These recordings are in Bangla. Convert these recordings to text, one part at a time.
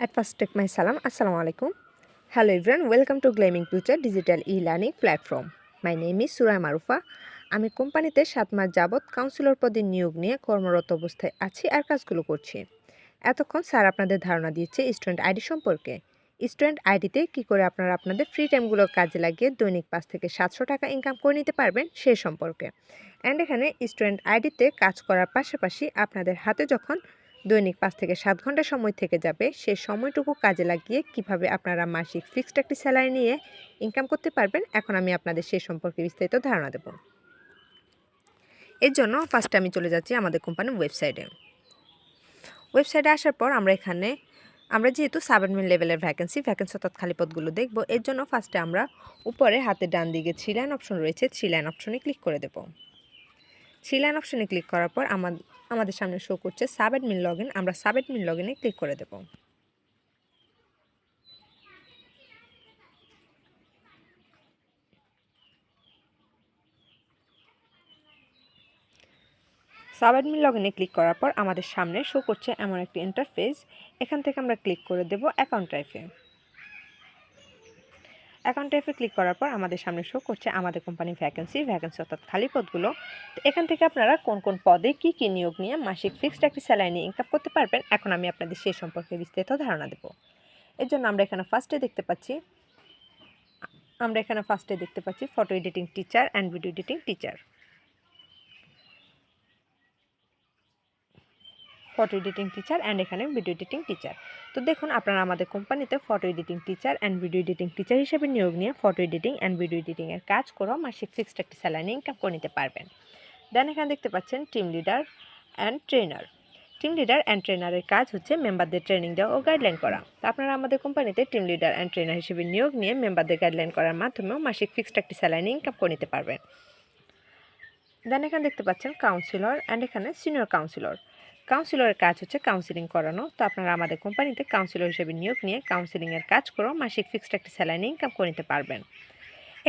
At first, take my salam. Assalamu alaikum. Hello everyone, welcome to Glaming Future Digital e-learning platform. My name is সুরাই মারুফা আমি কোম্পানিতে সাত মাস যাবৎ কাউন্সিলর পদে নিয়োগ নিয়ে কর্মরত অবস্থায় আছি আর কাজগুলো করছি এতক্ষণ স্যার আপনাদের ধারণা দিয়েছে স্টুডেন্ট আইডি সম্পর্কে স্টুডেন্ট আইডিতে কী করে আপনারা আপনাদের ফ্রি টাইমগুলো কাজে লাগিয়ে দৈনিক পাঁচ থেকে সাতশো টাকা ইনকাম করে নিতে পারবেন সে সম্পর্কে অ্যান্ড এখানে স্টুডেন্ট আইডিতে কাজ করার পাশাপাশি আপনাদের হাতে যখন দৈনিক পাঁচ থেকে সাত ঘণ্টা সময় থেকে যাবে। সেই সময়টুকু কাজে লাগিয়ে কীভাবে আপনারা মাসিক ফিক্সড একটি স্যালারি নিয়ে ইনকাম করতে পারবেন, এখন আমি আপনাদের সেই সম্পর্কে বিস্তারিত ধারণা দেব। এর জন্য ফার্স্টে আমি চলে যাচ্ছি আমাদের কোম্পানির ওয়েবসাইটে ওয়েবসাইটে আসার পর আমরা এখানে, আমরা যেহেতু সাবএডমিন লেভেলের ভ্যাকেন্সি ভ্যাকেন্সি অর্থাৎ খালি পদগুলো দেখব, এর জন্য ফার্স্টে আমরা উপরে হাতে ডান দিকে থ্রি লাইন অপশন রয়েছে থ্রি লাইন অপশনে ক্লিক করে দেব। থ্রি লাইন অপশনে ক্লিক করার পর আমাদের আমাদের সামনে শো করছে সাবএডমিন লগ ইন আমরা সাবএডমিন লগ ইনে ক্লিক করে দেব। সাবএডমিন লগ ইনে ক্লিক করার পর আমাদের সামনে শো করছে এমন একটি ইন্টারফেস এখান থেকে আমরা ক্লিক করে দেব অ্যাকাউন্ট টাইপে অ্যাকাউন্ট টাইপে ক্লিক করার পর আমাদের সামনে শো করছে আমাদের কোম্পানির ভ্যাকেন্সি ভ্যাকেন্সি অর্থাৎ খালি পদগুলো। তো এখান থেকে আপনারা কোন কোন পদে কি কি নিয়োগ নিয়ে মাসিক ফিক্সড একটি স্যালারি নিয়ে ইনকাম করতে পারবেন, এখন আমি আপনাদের সেই সম্পর্কে বিস্তারিত ধারণা দেব। এর জন্য আমরা এখানে ফার্স্টে দেখতে পাচ্ছি, আমরা এখানে ফার্স্টে দেখতে পাচ্ছি photo editing teacher and video editing teacher photo editing teacher and এখানে ভিডিও এডিটিং টিচার তো দেখুন, আপনারা আমাদের কোম্পানিতে photo editing teacher and video editing teacher হিসেবে নিয়োগ নিয়ে ফটো এডিটিং অ্যান্ড ভিডিও এডিটিংয়ের কাজ করেও মাসিক ফিক্সড একটি স্যালারি ইনকাম করে নিতে পারবেন। দেন এখানে দেখতে পাচ্ছেন team leader and trainer team leader and ট্রেনারের কাজ হচ্ছে মেম্বারদের ট্রেনিং দেওয়া ও গাইডলাইন করা। তো আপনারা আমাদের কোম্পানিতে টিম লিডার অ্যান্ড ট্রেনার হিসেবে নিয়োগ নিয়ে মেম্বারদের গাইডলাইন করার মাধ্যমেও মাসিক ফিক্সড একটি স্যালারি ইনকাম করে নিতে পারবেন। দেন এখানে দেখতে পাচ্ছেন কাউন্সিলর অ্যান্ড এখানে সিনিয়র কাউন্সিলর কাউন্সিলরের কাজ হচ্ছে কাউন্সিলিং করানো। তো আপনারা আমাদের কোম্পানিতে কাউন্সিলর হিসেবে নিয়োগ নিয়ে কাউন্সিলিংয়ের কাজ করেও মাসিক ফিক্সড একটি স্যালারি ইনকাম করে নিতে পারবেন।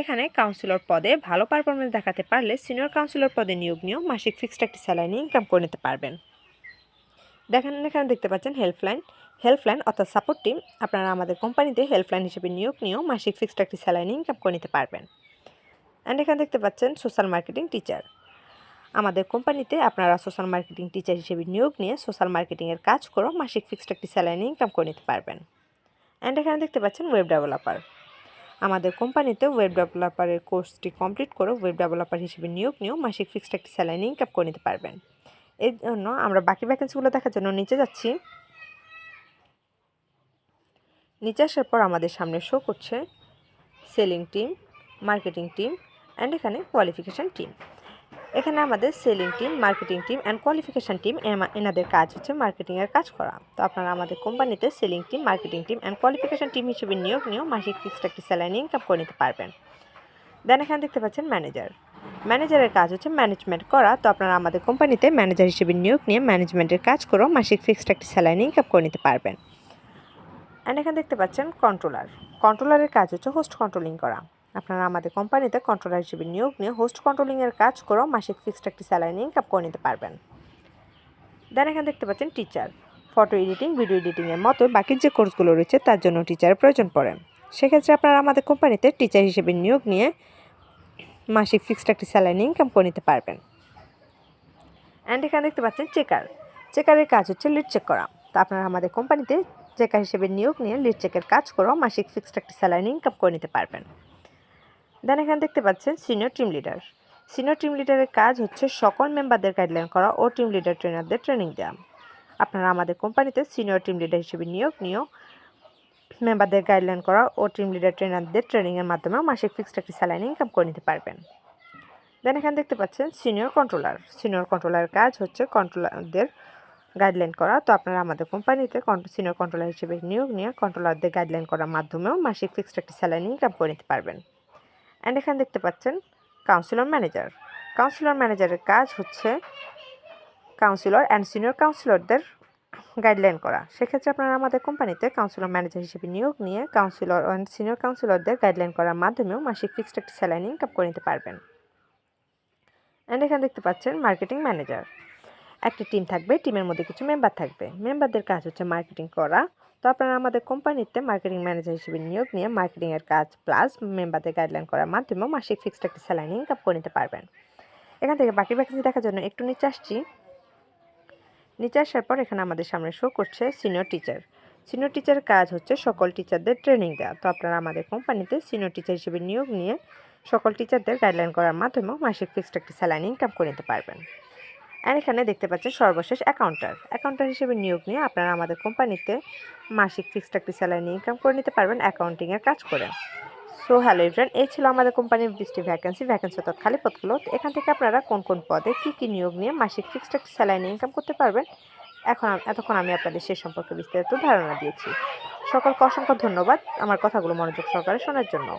এখানে কাউন্সিলর পদে ভালো পারফরমেন্স দেখাতে পারলে সিনিয়র কাউন্সিলর পদে নিয়োগ নিয়েও মাসিক ফিক্সড একটি স্যালারি ইনকাম করে নিতে পারবেন। দেখেন, এখানে দেখতে পাচ্ছেন হেল্পলাইন হেল্পলাইন অর্থাৎ সাপোর্ট টিম আপনারা আমাদের কোম্পানিতে হেল্পলাইন হিসেবে নিয়োগ নিয়েও মাসিক ফিক্সড একটি স্যালারি ইনকাম করে নিতে পারবেন। অ্যান্ড এখানে দেখতে পাচ্ছেন সোশ্যাল মার্কেটিং টিচার আমাদের কোম্পানিতে আপনারা সোশ্যাল মার্কেটিং টিচার হিসেবে নিয়োগ নিয়ে সোশ্যাল মার্কেটিংয়ের কাজ করেও মাসিক ফিক্সড একটি স্যালারি ইনকাম করে নিতে পারবেন। অ্যান্ড এখানে দেখতে পাচ্ছেন ওয়েব ডেভেলপার আমাদের কোম্পানিতে ওয়েব ডেভেলপারের কোর্সটি কমপ্লিট করে ওয়েব ডেভেলপার হিসেবে নিয়োগ নিয়েও মাসিক ফিক্সড একটি স্যালারি ইনকাম করে নিতে পারবেন। এর জন্য আমরা বাকি ভ্যাকেন্সিগুলো দেখার জন্য নিচে যাচ্ছি। নিচে আসার পর আমাদের সামনে শো করছে selling team marketing team and এখানে কোয়ালিফিকেশান টিম এখানে আমাদের selling team marketing team and qualification team এনাদের কাজ হচ্ছে মার্কেটিংয়ের কাজ করা। তো আপনারা আমাদের কোম্পানিতে selling team marketing team and qualification team হিসেবে নিয়োগ নিয়েও মাসিক ফিক্সড একটি স্যালারি ইনকাম করে নিতে পারবেন। দেন এখানে দেখতে পাচ্ছেন ম্যানেজার ম্যানেজারের কাজ হচ্ছে ম্যানেজমেন্ট করা। তো আপনারা আমাদের কোম্পানিতে ম্যানেজার হিসেবে নিয়োগ নিয়ে ম্যানেজমেন্টের কাজ করেও মাসিক ফিক্সড একটি স্যালারি ইনকাম করে নিতে পারবেন। অ্যান্ড এখানে দেখতে পাচ্ছেন কন্ট্রোলার কন্ট্রোলারের কাজ হচ্ছে হোস্ট কন্ট্রোলিং করা। আপনারা আমাদের কোম্পানিতে কন্ট্রোলার হিসেবে নিয়োগ নিয়ে হোস্ট কন্ট্রোলিংয়ের কাজ করেও মাসিক ফিক্সড একটি স্যালারি ইনকাম করে নিতে পারবেন। দেন এখানে দেখতে পাচ্ছেন টিচার ফটো এডিটিং ভিডিও এডিটিংয়ের মতো বাকি যে কোর্সগুলো রয়েছে তার জন্য টিচারের প্রয়োজন পড়ে। সেক্ষেত্রে আপনারা আমাদের কোম্পানিতে টিচার হিসেবে নিয়োগ নিয়ে মাসিক ফিক্সড একটি স্যালারি ইনকাম করে নিতে পারবেন। অ্যান্ড এখানে দেখতে পাচ্ছেন চেকার চেকারের কাজ হচ্ছে লিড চেক করা। তো আপনারা আমাদের কোম্পানিতে চেকার হিসেবে নিয়োগ নিয়ে লিড চেকের কাজ করেও মাসিক ফিক্সড একটি স্যালারি ইনকাম করে নিতে পারবেন। দেন এখানে দেখতে পাচ্ছেন senior team leader senior team লিডারের কাজ হচ্ছে সকল মেম্বারদের গাইডলাইন করা ও টিম লিডার ট্রেনারদের ট্রেনিং দেওয়া আপনারা আমাদের কোম্পানিতে সিনিয়র টিম লিডার হিসেবে নিয়োগ নিয়োগ মেম্বারদের গাইডলাইন করা ও টিম লিডার ট্রেনারদের ট্রেনিংয়ের মাধ্যমে মাসিক ফিক্সড একটি স্যালারি ইনকাম করে নিতে পারবেন। দেন এখানে দেখতে পাচ্ছেন সিনিয়র কন্ট্রোলার সিনিয়র কন্ট্রোলারের কাজ হচ্ছে কন্ট্রোলারদের গাইডলাইন করা। তো আপনারা আমাদের কোম্পানিতে সিনিয়র কন্ট্রোলার হিসেবে নিয়োগ নিয়ে কন্ট্রোলারদের গাইডলাইন করার মাধ্যমেও মাসিক ফিক্সড একটি স্যালারি ইনকাম করে নিতে পারবেন। অ্যান্ড এখানে দেখতে পাচ্ছেন কাউন্সিলর ম্যানেজার কাউন্সিলর ম্যানেজারের কাজ হচ্ছে কাউন্সিলর অ্যান্ড সিনিয়র কাউন্সিলরদের গাইডলাইন করা। সেক্ষেত্রে আপনারা আমাদের কোম্পানিতে কাউন্সিলর ম্যানেজার হিসেবে নিয়োগ নিয়ে কাউন্সিলর অ্যান্ড সিনিয়র কাউন্সিলরদের গাইডলাইন করার মাধ্যমেও মাসিক ফিক্সড একটি স্যালারি ইনকাম করে নিতে পারবেন। অ্যান্ড এখানে দেখতে পাচ্ছেন মার্কেটিং ম্যানেজার একটি টিম থাকবে টিমের মধ্যে কিছু মেম্বার থাকবে। মেম্বারদের কাজ হচ্ছে মার্কেটিং করা। তো আপনারা আমাদের কোম্পানিতে মার্কেটিং ম্যানেজার হিসেবে নিয়োগ নিয়ে মার্কেটিংয়ের কাজ প্লাস মেম্বারদের গাইডলাইন করার মাধ্যমে মাসিক ফিক্সড একটা স্যালারি ইনকাম করে নিতে পারবেন। এখান থেকে বাকি ভ্যাকেন্সি দেখার জন্য একটু নিচে আসছি। নিচে আসার পর এখানে আমাদের সামনে শো করছে সিনিয়র টিচার সিনিয়র টিচারের কাজ হচ্ছে সকল টিচারদের ট্রেনিং দেওয়া। তো আপনারা আমাদের কোম্পানিতে সিনিয়র টিচার হিসেবে নিয়োগ নিয়ে সকল টিচারদের গাইডলাইন করার মাধ্যমে মাসিক ফিক্সড একটি স্যালারি ইনকাম করে নিতে পারবেন। আর এখানে দেখতে পাচ্ছেন সর্বশেষ অ্যাকাউন্টার অ্যাকাউন্টার হিসেবে নিয়োগ নিয়ে আপনারা আমাদের কোম্পানিতে মাসিক ফিক্সড একটি স্যালারি ইনকাম করে নিতে পারবেন অ্যাকাউন্টিংয়ের কাজ করে। সো হ্যালো ইভরান এই ছিল আমাদের কোম্পানির বৃষ্টি ভ্যাকেন্সি ভ্যাকেন্সি অর্থাৎ খালি পদগুলো। এখান থেকে আপনারা কোন কোন পদে কী কী নিয়োগ নিয়ে মাসিক ফিক্সড একটি স্যালারি ইনকাম করতে পারবেন, এখন এতক্ষণ আমি আপনাদের সে সম্পর্কে বিস্তারিত ধারণা দিয়েছি। সকলকে অসংখ্য ধন্যবাদ আমার কথাগুলো মনোযোগ সহকারে শোনার জন্য।